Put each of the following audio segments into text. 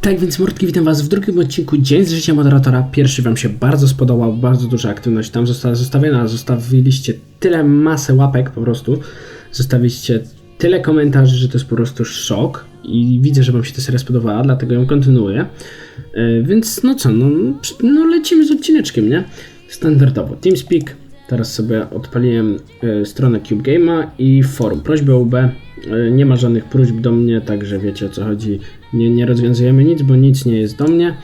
Tak więc Mordki, witam Was w drugim odcinku Dzień z życia moderatora. Pierwszy Wam się bardzo spodobał, bardzo duża aktywność tam została zostawiona. Zostawiliście tyle masę łapek po prostu. Zostawiliście tyle komentarzy, że to jest po prostu szok. I widzę, że Wam się ta seria spodobała, dlatego ją kontynuuję. E, więc no co, no, no lecimy z odcineczkiem, nie? Standardowo TeamSpeak. Teraz sobie odpaliłem e, stronę CubeGame'a i forum. Prośby UB. E, nie ma żadnych próśb do mnie, także wiecie o co chodzi. Nie, nie rozwiązujemy nic, bo nic nie jest do mnie.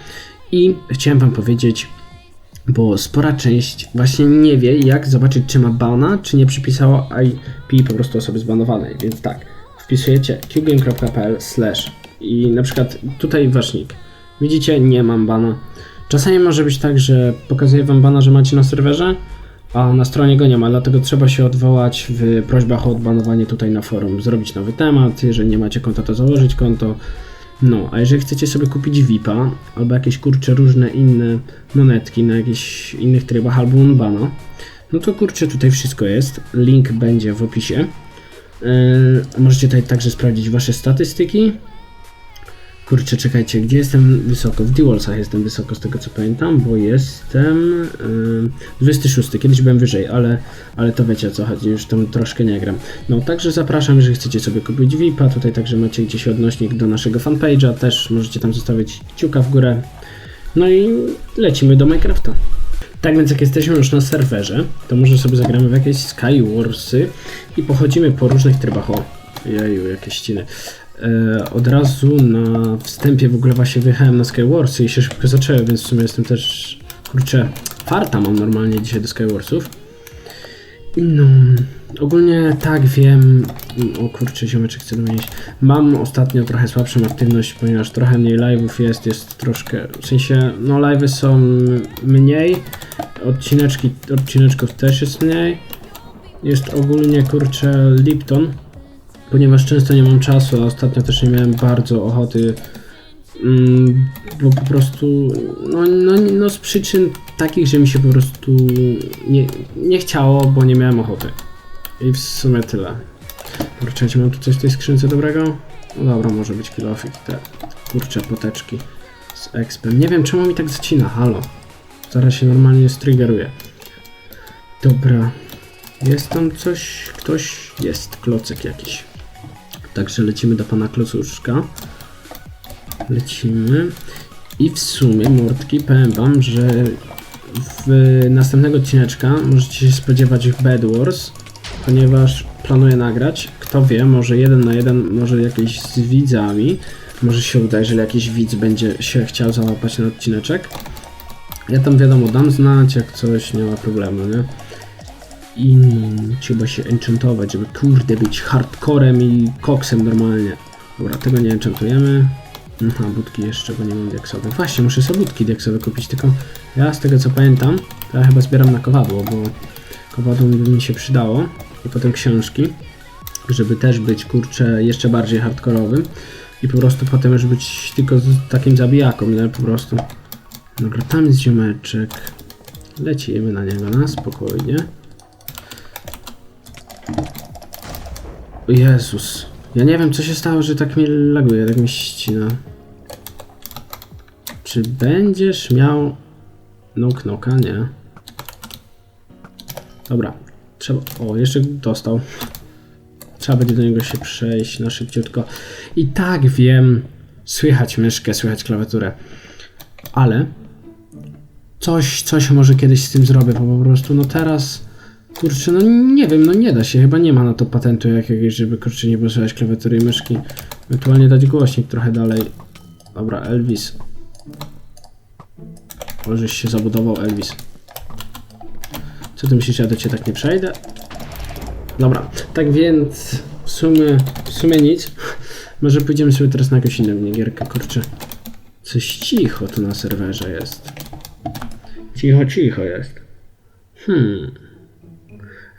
I chciałem Wam powiedzieć, bo spora część właśnie nie wie, jak zobaczyć, czy ma bana, czy nie przypisało IP po prostu osoby zbanowanej. Więc tak, wpisujecie qgame.pl i na przykład tutaj ważnik. Widzicie, nie mam bana. Czasami może być tak, że pokazuje Wam bana, że macie na serwerze, a na stronie go nie ma, dlatego trzeba się odwołać w prośbach o odbanowanie tutaj na forum, zrobić nowy temat, jeżeli nie macie konta, to założyć konto. No, a jeżeli chcecie sobie kupić VIP-a, albo jakieś kurcze różne inne monetki na jakichś innych trybach, albo unbana, no to kurczę, tutaj wszystko jest. Link będzie w opisie. Yy, możecie tutaj także sprawdzić wasze statystyki. Kurczę, czekajcie, gdzie jestem wysoko? W Dewolsach jestem wysoko z tego co pamiętam, bo jestem yy, 26. Kiedyś byłem wyżej, ale, ale to wiecie o co chodzi, już tam troszkę nie gram. No, także zapraszam, jeżeli chcecie sobie kupić VIP-a, tutaj także macie gdzieś odnośnik do naszego fanpage'a, też możecie tam zostawić kciuka w górę. No i lecimy do Minecrafta. Tak więc jak jesteśmy już na serwerze, to może sobie zagramy w jakieś Skywarsy i pochodzimy po różnych trybach. O, jeju, jakieś ściny. E, od razu na wstępie w ogóle właśnie wyjechałem na Skywarsy i się szybko zaczęły, więc w sumie jestem też, kurczę, farta mam normalnie dzisiaj do Skywarsów. No, ogólnie tak wiem. O kurczę, ziomeczek chce domienić. Mam ostatnio trochę słabszą aktywność, ponieważ trochę mniej live'ów jest, jest troszkę. W sensie, no live'y są mniej, odcineczki, odcineczków też jest mniej. Jest ogólnie kurczę Lipton, ponieważ często nie mam czasu, a ostatnio też nie miałem bardzo ochoty. Mm, bo po prostu, no, no, no z przyczyn takich, że mi się po prostu nie, nie chciało, bo nie miałem ochoty. I w sumie tyle. Kurczę, czy mam tu coś w tej skrzynce dobrego? No dobra, może być kilofik, te kurcze poteczki z expem. Nie wiem, czemu mi tak zacina, halo. Zaraz się normalnie striggeruje. Dobra. Jest tam coś, ktoś, jest, klocek jakiś. Także lecimy do pana klocuszka. Lecimy. I w sumie, mordki, powiem wam, że w następnego odcineczka możecie się spodziewać w Bed Wars, ponieważ planuję nagrać. Kto wie, może jeden na jeden, może jakieś z widzami. Może się uda, jeżeli jakiś widz będzie się chciał załapać na odcineczek. Ja tam wiadomo, dam znać, jak coś, nie ma problemu, nie? I trzeba się enchantować, żeby kurde być hardcorem i koksem normalnie. Dobra, tego nie enchantujemy. Aha, budki jeszcze, bo nie mam diaksowych. Właśnie, muszę sobie budki diaksowe kupić, tylko ja z tego co pamiętam, to ja chyba zbieram na kowadło, bo kowadło by mi się przydało. I potem książki, żeby też być, kurczę, jeszcze bardziej hardkorowym. I po prostu potem już być tylko takim zabijaką, nie? Po prostu. Dobra, tam jest ziomeczek. Lecimy na niego na spokojnie. Jezus. Ja nie wiem, co się stało, że tak mnie laguje, tak mi ścina. Czy będziesz miał... No knoka, nie. Dobra. Trzeba... O, jeszcze dostał. Trzeba będzie do niego się przejść na szybciutko. I tak wiem. Słychać myszkę, słychać klawiaturę. Ale... Coś, coś może kiedyś z tym zrobię, bo po prostu no teraz... Kurczę, no nie wiem, no nie da się, chyba nie ma na to patentu jakiegoś, żeby kurczę nie posłuchać klawiatury i myszki. Ewentualnie dać głośnik trochę dalej. Dobra, Elvis. Możeś się zabudował, Elvis. Co ty myślisz, ja do ciebie tak nie przejdę? Dobra, tak więc w sumie, w sumie nic. Może pójdziemy sobie teraz na jakąś inną minigierkę, kurczę. Coś cicho tu na serwerze jest. Cicho, cicho jest. Hmm.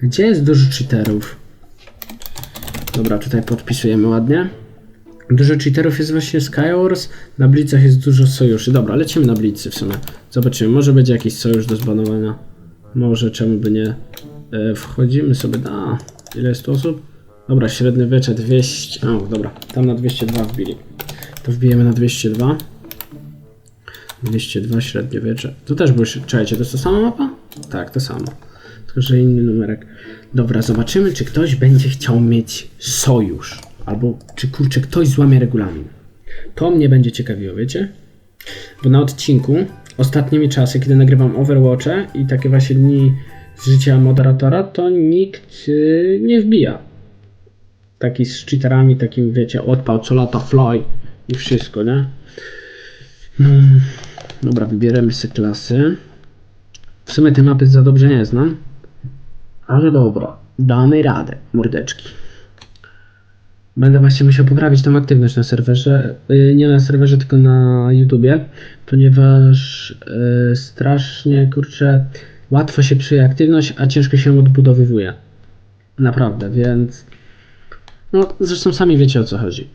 Gdzie jest dużo cheaterów? Dobra, tutaj podpisujemy ładnie. Dużo cheaterów jest właśnie Skywars, na Blitzach jest dużo sojuszy. Dobra, lecimy na Blitzy w sumie. Zobaczymy, może będzie jakiś sojusz do zbanowania. Może, czemu by nie. E, wchodzimy sobie na... Ile jest tu osób? Dobra, średniowiecze 200. O, dobra, tam na 202 wbili. To wbijemy na 202. 202 średniowiecze. Tu też był. Czekajcie, to jest ta sama mapa? Tak, to samo. Tylko, że inny numerek. Dobra, zobaczymy, czy ktoś będzie chciał mieć sojusz. Albo czy kurczę, ktoś złamie regulamin. To mnie będzie ciekawiło, wiecie? Bo na odcinku ostatnimi czasy, kiedy nagrywam Overwatche i takie właśnie dni z życia moderatora, to nikt yy, nie wbija. Taki z cheaterami, takim wiecie, odpał co lata fly i wszystko, nie? Hmm. Dobra, wybieramy sobie klasy. W sumie tej mapy za dobrze nie znam. Ale dobra, damy radę, mordeczki. Będę właśnie musiał poprawić tą aktywność na serwerze. Yy, nie na serwerze, tylko na YouTubie, ponieważ yy, strasznie kurczę łatwo się psuje aktywność, a ciężko się odbudowywuje. Naprawdę, więc. No, zresztą sami wiecie o co chodzi.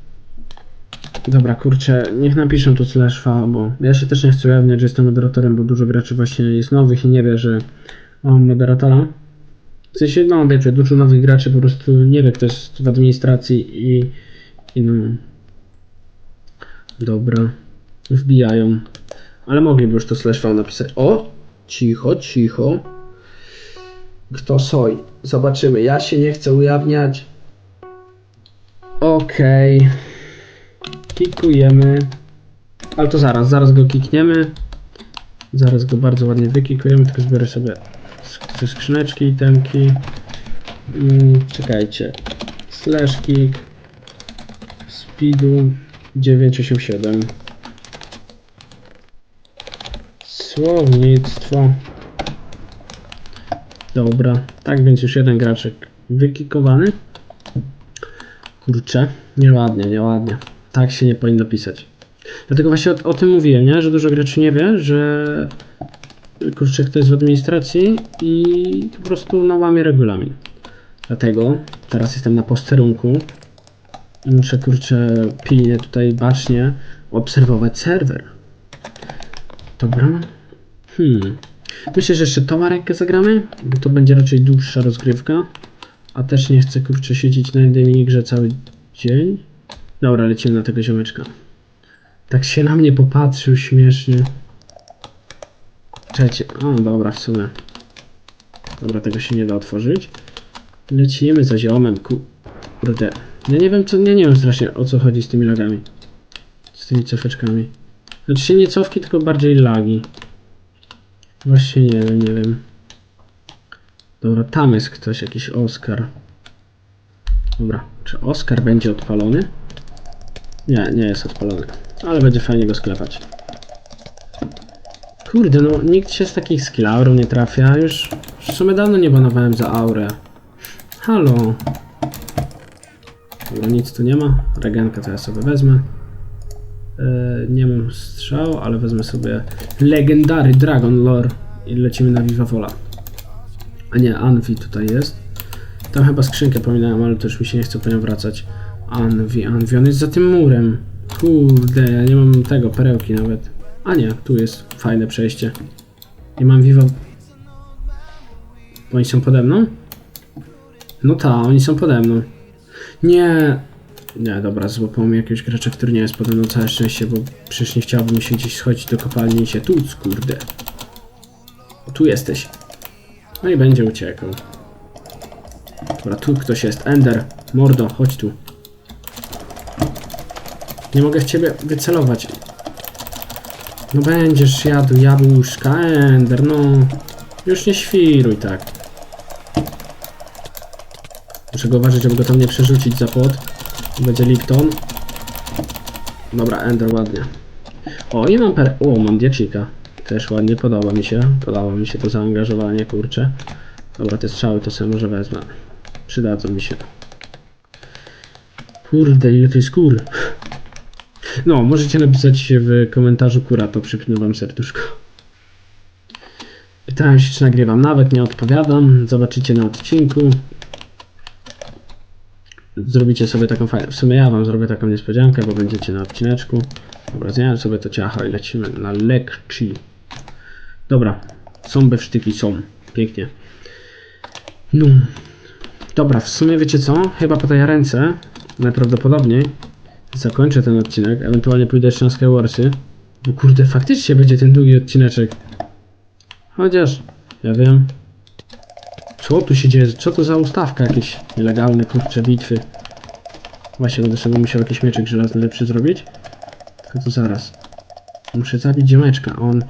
Dobra, kurczę, niech napiszą tu slash V, bo ja się też nie chcę ujawniać, że jestem moderatorem, bo dużo graczy właśnie jest nowych i nie wie, że mam moderatora. W sensie, no wiecie, dużo nowych graczy po prostu nie wie, kto jest w administracji i, i no... Dobra, wbijają. Ale mogliby już to slash V napisać. O! Cicho, cicho. Kto soi? Zobaczymy. Ja się nie chcę ujawniać. Okej. Kikujemy. Ale to zaraz, zaraz go kikniemy. Zaraz go bardzo ładnie wykikujemy, tylko zbiorę sobie te skrzyneczki i temki. Mm, czekajcie. Slash kick. Speedu 987. Słownictwo. Dobra, tak więc już jeden graczek wykikowany. Kurczę, nieładnie, nieładnie. Tak się nie powinno pisać. Dlatego właśnie o, o tym mówiłem, nie? że dużo graczy nie wie, że kurczę, kto jest w administracji i po prostu no, łamie regulamin. Dlatego teraz jestem na posterunku muszę kurczę pilnie tutaj bacznie obserwować serwer. Dobra. Hmm. Myślę, że jeszcze tą rękę zagramy, bo to będzie raczej dłuższa rozgrywka. A też nie chcę kurczę siedzieć na jednej minigrze cały dzień. Dobra, lecimy na tego ziomeczka. Tak się na mnie popatrzył śmiesznie. Czekajcie. O, dobra, w sumie. Dobra, tego się nie da otworzyć. Lecimy za ziomem, ku... Kurde. Ja nie wiem, co... Nie, nie wiem strasznie o co chodzi z tymi lagami. Z tymi cofeczkami. Znaczy się nie cofki, tylko bardziej lagi. Właśnie nie wiem, nie wiem. Dobra, tam jest ktoś, jakiś Oskar. Dobra, czy Oskar będzie odpalony? Nie, nie jest odpalony. Ale będzie fajnie go sklepać. Kurde, no nikt się z takich skill nie trafia. Już w sumie dawno nie banowałem za aurę. Halo. Dobra, nic tu nie ma. Regenkę to ja sobie wezmę. E, nie mam strzał, ale wezmę sobie legendary Dragon Lore i lecimy na Viva Vola. A nie, Anvi tutaj jest. Tam chyba skrzynkę pominąłem, ale już mi się nie chce po nią wracać. Anvi, Anvi, on jest za tym murem. Kurde, ja nie mam tego, perełki nawet. A nie, tu jest fajne przejście. Nie mam Viva... Oni są pode mną? No ta, oni są pode mną. Nie... Nie, dobra, złapał mi jakiegoś gracza, który nie jest pode mną, całe szczęście, bo przecież nie chciałbym się gdzieś schodzić do kopalni i się tuc, kurde. Tu jesteś. No i będzie uciekał. Dobra, tu ktoś jest. Ender, mordo, chodź tu. Nie mogę w ciebie wycelować. No będziesz jadł jabłuszka, Ender, no. Już nie świruj tak. Muszę go uważać, żeby go tam nie przerzucić za płot. Będzie Lipton. Dobra, Ender, ładnie. O, i mam per... O, mam diacika. Też ładnie, podoba mi się. Podoba mi się to zaangażowanie, kurczę. Dobra, te strzały to sobie może wezmę. Przydadzą mi się. Kurde, ile to jest kur. No, możecie napisać w komentarzu kura, to przypnę wam serduszko. Pytałem się, czy nagrywam. Nawet nie odpowiadam. Zobaczycie na odcinku. Zrobicie sobie taką fajną. W sumie ja wam zrobię taką niespodziankę, bo będziecie na odcineczku. Dobra, zmieniam sobie to ciacho i lecimy na lekcji. Dobra, są bewsztyki, są. Pięknie. No. Dobra, w sumie wiecie co? Chyba po tej ręce najprawdopodobniej zakończę ten odcinek, ewentualnie pójdę jeszcze na Skywarsy. Bo kurde, faktycznie będzie ten długi odcineczek. Chociaż, ja wiem. Co tu się dzieje? Co to za ustawka jakieś nielegalne, kurcze, bitwy? Właśnie będę sobie musiał jakiś mieczek żelazny lepszy zrobić. Tylko to zaraz. Muszę zabić ziomeczka, on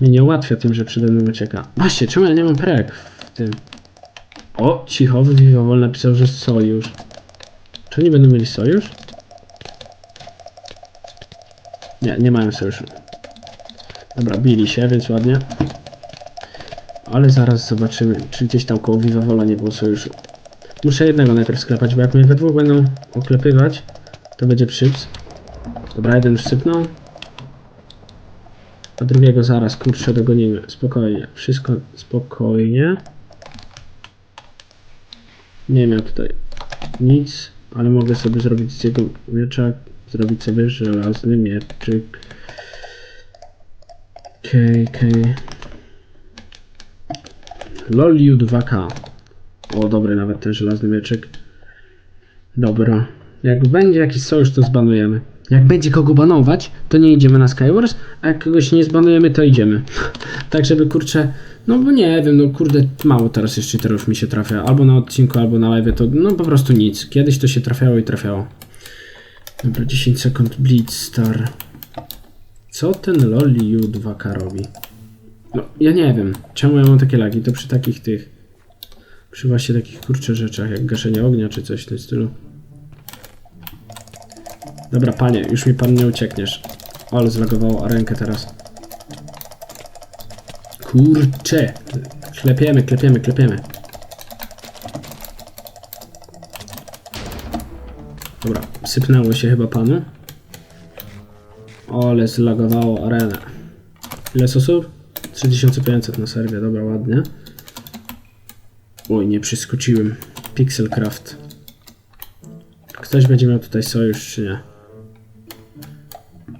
mnie nie ułatwia tym, że przede mną ucieka. Właśnie, czemu ja nie mam perek w tym? O, cicho, Wiwowol napisał, że sojusz. Czy oni będą mieli sojusz? Nie, nie mają sojuszu. Dobra, bili się, więc ładnie. Ale zaraz zobaczymy, czy gdzieś tam koło Viva nie było sojuszu. Muszę jednego najpierw sklepać, bo jak mnie we dwóch będą oklepywać, to będzie przyps. Dobra, jeden już sypnął. A drugiego zaraz, kurczę, dogonimy. Spokojnie, wszystko spokojnie. Nie miał tutaj nic, ale mogę sobie zrobić z jego miecza, zrobić sobie żelazny mieczyk. Okej. Loliu 2K. O, dobry nawet ten żelazny mieczyk. Dobra. Jak będzie jakiś sojusz, to zbanujemy. Jak będzie kogo banować, to nie idziemy na Skywars, a jak kogoś nie zbanujemy, to idziemy. tak, żeby kurczę, no bo nie wiem, no kurde, mało teraz jeszcze cheaterów mi się trafia. Albo na odcinku, albo na live, to no po prostu nic. Kiedyś to się trafiało i trafiało. Dobra, 10 sekund Blitz Star. Co ten Loliu 2K robi? No, ja nie wiem, czemu ja mam takie lagi, to przy takich tych, przy właśnie takich kurczę rzeczach, jak gaszenie ognia, czy coś w tym stylu. Dobra, panie, już mi pan nie uciekniesz. Ale zlagowało rękę teraz. Kurcze! Klepiemy, klepiemy, klepiemy. Dobra, sypnęło się chyba panu. O, ale zlagowało arenę. Ile osób? 3500 na serwie, dobra, ładnie. Oj, nie przyskoczyłem. Pixelcraft. Ktoś będzie miał tutaj sojusz, czy nie?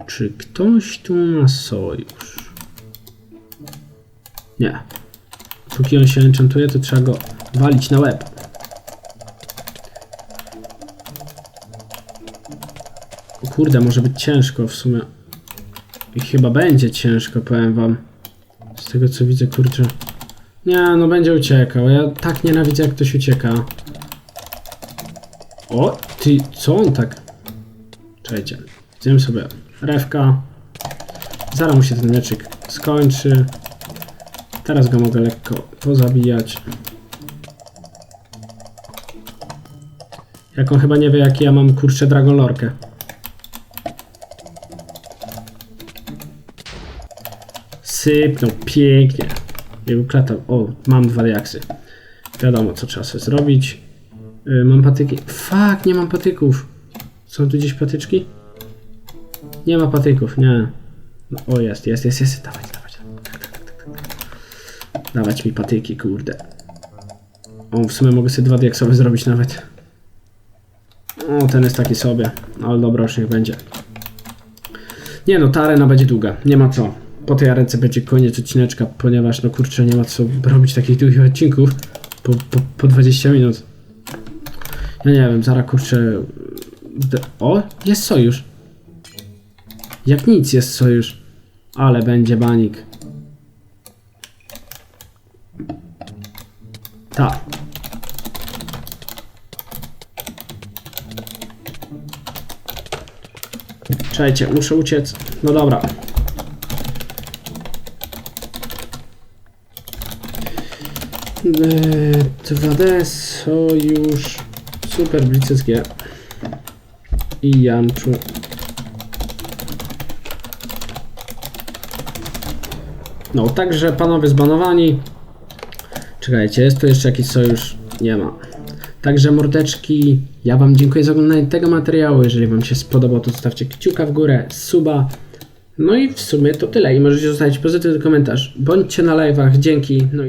Czy ktoś tu ma sojusz? Nie. Póki on się enchantuje, to trzeba go walić na łeb. Kurde, może być ciężko w sumie. I chyba będzie ciężko, powiem wam. Z tego co widzę, kurczę. Nie, no będzie uciekał. Ja tak nienawidzę, jak ktoś ucieka. O, ty, co on tak? Czekajcie. Idziemy sobie. Rewka. Zaraz mu się ten mieczyk skończy. Teraz go mogę lekko pozabijać. Jak on chyba nie wie, jaki ja mam kurczę Dragon Sypnął pięknie. Jego klata. O, mam dwa diaksy. Wiadomo, co trzeba sobie zrobić. Y, mam patyki. Fuck, nie mam patyków. Są tu gdzieś patyczki? Nie ma patyków, nie. No, o, jest, jest, jest, jest. Dawać, dawać. Dawać mi patyki, kurde. O, w sumie mogę sobie dwa diaksowe zrobić nawet. O, ten jest taki sobie. Ale dobra, już niech będzie. Nie no, ta arena będzie długa. Nie ma co. Po tej arence będzie koniec odcineczka, ponieważ no kurczę, nie ma co robić takich długich odcinków po, po, po 20 minut. Ja nie wiem, zaraz kurczę... O, jest sojusz. Jak nic jest sojusz. Ale będzie banik. Tak. Czekajcie, muszę uciec. No dobra. 2D, Sojusz, Super Blitz G i Janczu. No, także panowie zbanowani. Czekajcie, jest tu jeszcze jakiś sojusz? Nie ma. Także mordeczki, ja wam dziękuję za oglądanie tego materiału. Jeżeli wam się spodobał, to zostawcie kciuka w górę, suba. No i w sumie to tyle. I możecie zostawić pozytywny komentarz. Bądźcie na live'ach. Dzięki. No i cześć.